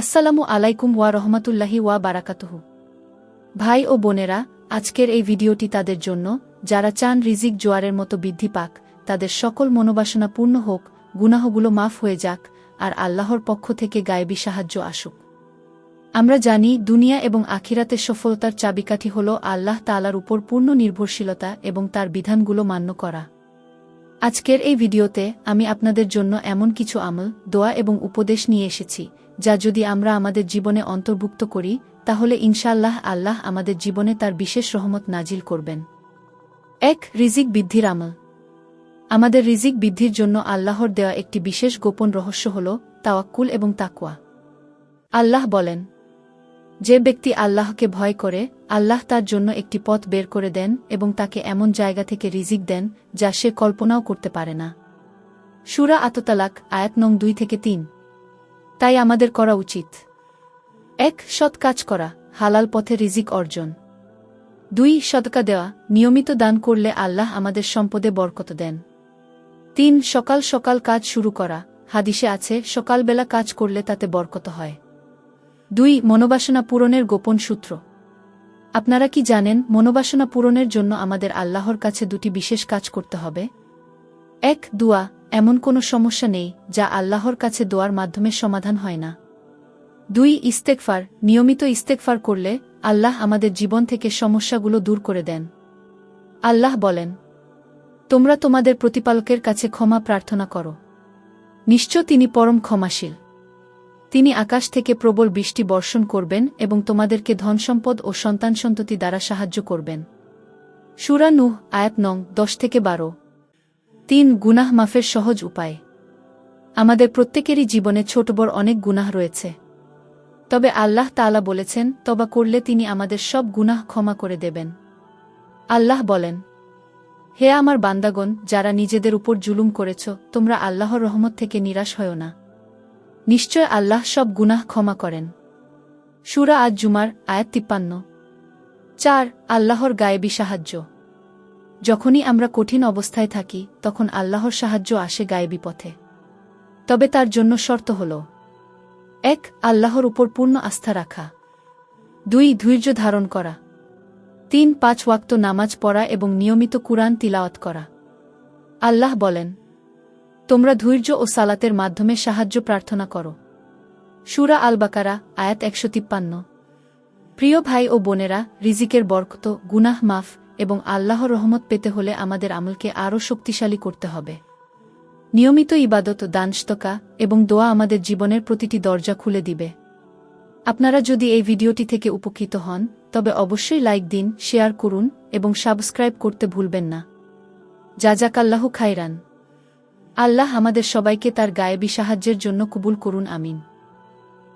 আসসালামু আলাইকুম ওয়া রহমতুল্লাহি ওয়া বারাকাতুহু। ভাই ও বোনেরা, আজকের এই ভিডিওটি তাদের জন্য, যারা চান রিজিক জোয়ারের মতো বৃদ্ধি পাক, তাদের সকল মনোবাসনা পূর্ণ হোক, গুনাহগুলো মাফ হয়ে যাক, আর আল্লাহর পক্ষ থেকে গায়েবী সাহায্য আসুক। আমরা জানি, দুনিয়া এবং আখিরাতে সফলতার চাবিকাঠি হল আল্লাহ তালার উপর পূর্ণ নির্ভরশীলতা এবং তার বিধানগুলো মান্য করা। আজকের এই ভিডিওতে আমি আপনাদের জন্য এমন কিছু আমল, দোয়া এবং উপদেশ নিয়ে এসেছি, যা যদি আমরা আমাদের জীবনে অন্তর্ভুক্ত করি, তাহলে ইনশাল্লাহ আল্লাহ আমাদের জীবনে তার বিশেষ রহমত নাজিল করবেন। এক, রিজিক বৃদ্ধির আমল। আমাদের রিজিক বৃদ্ধির জন্য আল্লাহর দেওয়া একটি বিশেষ গোপন রহস্য হল তাওয়াক্কুল এবং তাকুয়া আল্লাহ বলেন যে ব্যক্তি আল্লাহকে ভয় করে, আল্লাহ তার জন্য একটি পথ বের করে দেন এবং তাকে এমন জায়গা থেকে রিজিক দেন, যা সে কল্পনাও করতে পারে না। সুরা আততালাক, আয়াত নং দুই থেকে তিন। তাই আমাদের করা উচিত। এক, সৎ কাজ করা, হালাল পথে রিজিক অর্জন। দুই, সদকা দেওয়া, নিয়মিত দান করলে আল্লাহ আমাদের সম্পদে বরকত দেন। তিন, সকাল সকাল কাজ শুরু করা, হাদিসে আছে, সকালবেলা কাজ করলে তাতে বরকত হয়। দুই, মনোবাসনা পূরণের গোপন সূত্র। আপনারা কি জানেন মনোবাসনা পূরণের জন্য আমাদের আল্লাহর কাছে দুটি বিশেষ কাজ করতে হবে? এক, দুয়া। এমন কোনো সমস্যা নেই যা আল্লাহর কাছে দোয়ার মাধ্যমে সমাধান হয় না। দুই ইস্তেকফার নিয়মিত ইস্তেকফার করলে আল্লাহ আমাদের জীবন থেকে সমস্যাগুলো দূর করে দেন। আল্লাহ বলেন, তোমরা তোমাদের প্রতিপালকের কাছে ক্ষমা প্রার্থনা করো। নিশ্চয় তিনি পরম ক্ষমাশীল। তিনি আকাশ থেকে প্রবল বৃষ্টি বর্ষণ করবেন এবং তোমাদেরকে ধনসম্পদ ও সন্তান সন্ততি দ্বারা সাহায্য করবেন। সুরা নুহ, আয়াত নং, দশ থেকে বারো। তিন, গুনাহ মাফের সহজ উপায়। আমাদের প্রত্যেকেরই জীবনে ছোট বড় অনেক গুনাহ রয়েছে। তবে আল্লাহ তালা বলেছেন তবা করলে তিনি আমাদের সব গুনাহ ক্ষমা করে দেবেন। আল্লাহ বলেন, হে আমার বান্দাগণ, যারা নিজেদের উপর জুলুম করেছ, তোমরা আল্লাহর রহমত থেকে নিরাশ হও না। নিশ্চয় আল্লাহ সব গুনাহ ক্ষমা করেন। সুরা আজ জুমার আয়াত তিপ্পান্ন। চার, আল্লাহর গায়েবী সাহায্য। যখনই আমরা কঠিন অবস্থায় থাকি, তখন আল্লাহর সাহায্য আসে গায়েবী পথে। তবে তার জন্য শর্ত হল, এক, আল্লাহর উপর পূর্ণ আস্থা রাখা। দুই, ধৈর্য ধারণ করা। তিন, পাঁচ ওয়াক্ত নামাজ পড়া এবং নিয়মিত কুরআন তিলাওয়াত করা। আল্লাহ বলেন তোমরা ধৈর্য ও সালাতের মাধ্যমে সাহায্য প্রার্থনা করো। সুরা আল বাকারা আয়াত একশো তিপ্পান্ন। প্রিয় ভাই ও বোনেরা, রিজিকের বরকত, গুনাহ মাফ এবং আল্লাহর রহমত পেতে হলে আমাদের আমলকে আরও শক্তিশালী করতে হবে। নিয়মিত ইবাদত দানস্তকা এবং দোয়া আমাদের জীবনের প্রতিটি দরজা খুলে দিবে। আপনারা যদি এই ভিডিওটি থেকে উপকৃত হন, তবে অবশ্যই লাইক দিন, শেয়ার করুন এবং সাবস্ক্রাইব করতে ভুলবেন না। যাজাকাল্লাহ খাইরান আল্লাহ আমাদের সবাইকে তার গায়েবী সাহায্যের জন্য কবুল করুন আমিন।